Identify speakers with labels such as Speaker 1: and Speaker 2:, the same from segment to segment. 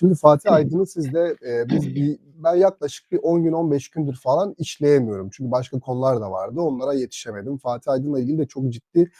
Speaker 1: Şimdi Fatih Aydın'ı sizde e, biz bir, ben yaklaşık bir 10 gün 15 gündür falan işleyemiyorum. Çünkü başka konular da vardı. Onlara yetişemedim. Fatih Aydın'la ilgili de çok ciddi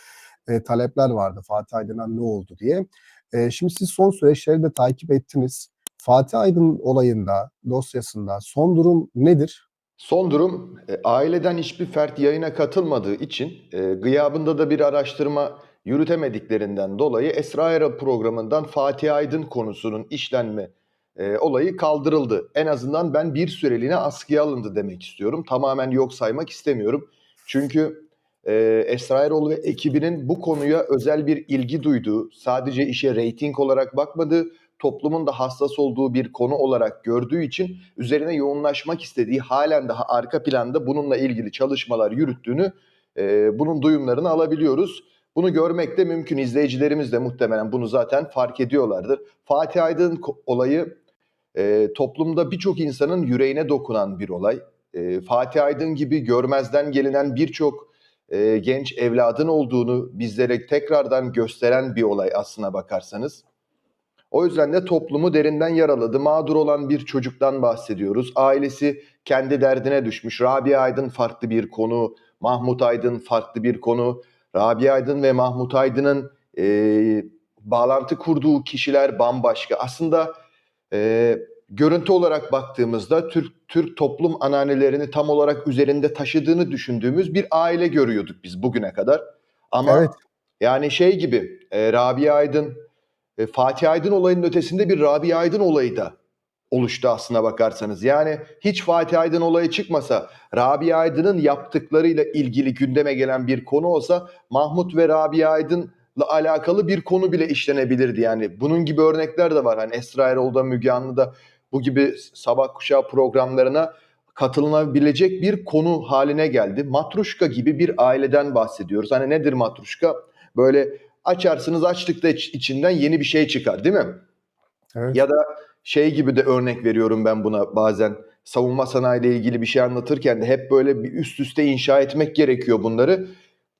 Speaker 1: e, talepler vardı. Fatih Aydın'a ne oldu diye. E, şimdi siz son süreçleri de takip ettiniz. Fatih Aydın olayında, dosyasında son durum nedir?
Speaker 2: Son durum e, aileden hiçbir fert yayına katılmadığı için e, gıyabında da bir araştırma yürütemediklerinden dolayı Esra Erol programından Fatih Aydın konusunun işlenme e, olayı kaldırıldı. En azından ben bir süreliğine askıya alındı demek istiyorum. Tamamen yok saymak istemiyorum. Çünkü e, Esra Erol ve ekibinin bu konuya özel bir ilgi duyduğu, sadece işe reyting olarak bakmadığı, toplumun da hassas olduğu bir konu olarak gördüğü için üzerine yoğunlaşmak istediği halen daha arka planda bununla ilgili çalışmalar yürüttüğünü e, bunun duyumlarını alabiliyoruz. Bunu görmek de mümkün. İzleyicilerimiz de muhtemelen bunu zaten fark ediyorlardır. Fatih Aydın olayı e, toplumda birçok insanın yüreğine dokunan bir olay. E, Fatih Aydın gibi görmezden gelinen birçok e, genç evladın olduğunu bizlere tekrardan gösteren bir olay aslına bakarsanız. O yüzden de toplumu derinden yaraladı. Mağdur olan bir çocuktan bahsediyoruz. Ailesi kendi derdine düşmüş. Rabia Aydın farklı bir konu, Mahmut Aydın farklı bir konu. Rabia Aydın ve Mahmut Aydın'ın e, bağlantı kurduğu kişiler bambaşka. Aslında e, görüntü olarak baktığımızda Türk Türk toplum ananelerini tam olarak üzerinde taşıdığını düşündüğümüz bir aile görüyorduk biz bugüne kadar. Ama
Speaker 1: Evet.
Speaker 2: yani şey gibi e, Rabia Aydın e, Fatih Aydın olayının ötesinde bir Rabia Aydın olayı da oluştu aslına bakarsanız. Yani hiç Fatih Aydın olayı çıkmasa, Rabia Aydın'ın yaptıklarıyla ilgili gündeme gelen bir konu olsa Mahmut ve Rabia Aydın'la alakalı bir konu bile işlenebilirdi. Yani bunun gibi örnekler de var. Hani Esra Erol'da, Müge Anlı'da bu gibi sabah kuşağı programlarına katılınabilecek bir konu haline geldi. Matruşka gibi bir aileden bahsediyoruz. Hani nedir matruşka? Böyle açarsınız açlıkta iç- içinden yeni bir şey çıkar değil mi?
Speaker 1: Evet.
Speaker 2: Ya da şey gibi de örnek veriyorum ben buna bazen savunma sanayi ile ilgili bir şey anlatırken de hep böyle bir üst üste inşa etmek gerekiyor bunları.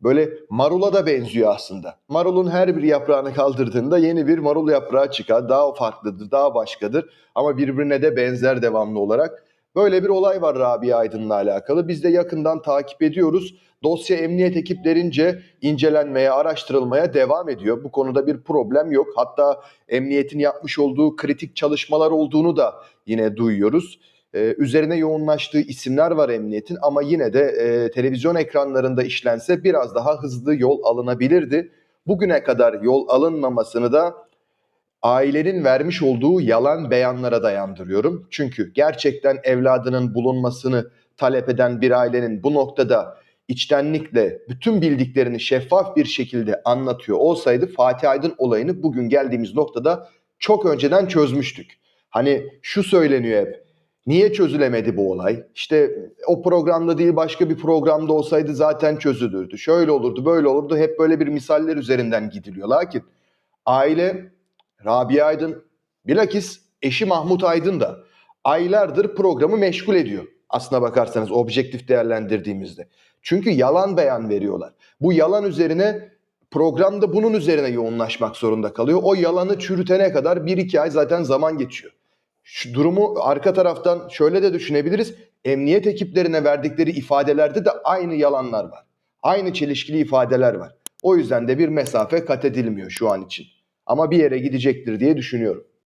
Speaker 2: Böyle marula da benziyor aslında. Marulun her bir yaprağını kaldırdığında yeni bir marul yaprağı çıkar. Daha farklıdır, daha başkadır ama birbirine de benzer devamlı olarak. Böyle bir olay var Rabia Aydın'la alakalı. Biz de yakından takip ediyoruz. Dosya emniyet ekiplerince incelenmeye, araştırılmaya devam ediyor. Bu konuda bir problem yok. Hatta emniyetin yapmış olduğu kritik çalışmalar olduğunu da yine duyuyoruz. Ee, üzerine yoğunlaştığı isimler var emniyetin ama yine de e, televizyon ekranlarında işlense biraz daha hızlı yol alınabilirdi. Bugüne kadar yol alınmamasını da ailenin vermiş olduğu yalan beyanlara dayandırıyorum. Çünkü gerçekten evladının bulunmasını talep eden bir ailenin bu noktada içtenlikle bütün bildiklerini şeffaf bir şekilde anlatıyor olsaydı Fatih Aydın olayını bugün geldiğimiz noktada çok önceden çözmüştük. Hani şu söyleniyor hep. Niye çözülemedi bu olay? İşte o programda değil başka bir programda olsaydı zaten çözülürdü. Şöyle olurdu, böyle olurdu. Hep böyle bir misaller üzerinden gidiliyor. Lakin aile Rabia Aydın bilakis eşi Mahmut Aydın da aylardır programı meşgul ediyor. Aslına bakarsanız objektif değerlendirdiğimizde. Çünkü yalan beyan veriyorlar. Bu yalan üzerine programda bunun üzerine yoğunlaşmak zorunda kalıyor. O yalanı çürütene kadar bir iki ay zaten zaman geçiyor. Şu durumu arka taraftan şöyle de düşünebiliriz. Emniyet ekiplerine verdikleri ifadelerde de aynı yalanlar var. Aynı çelişkili ifadeler var. O yüzden de bir mesafe kat edilmiyor şu an için. Ama bir yere gidecektir diye düşünüyorum.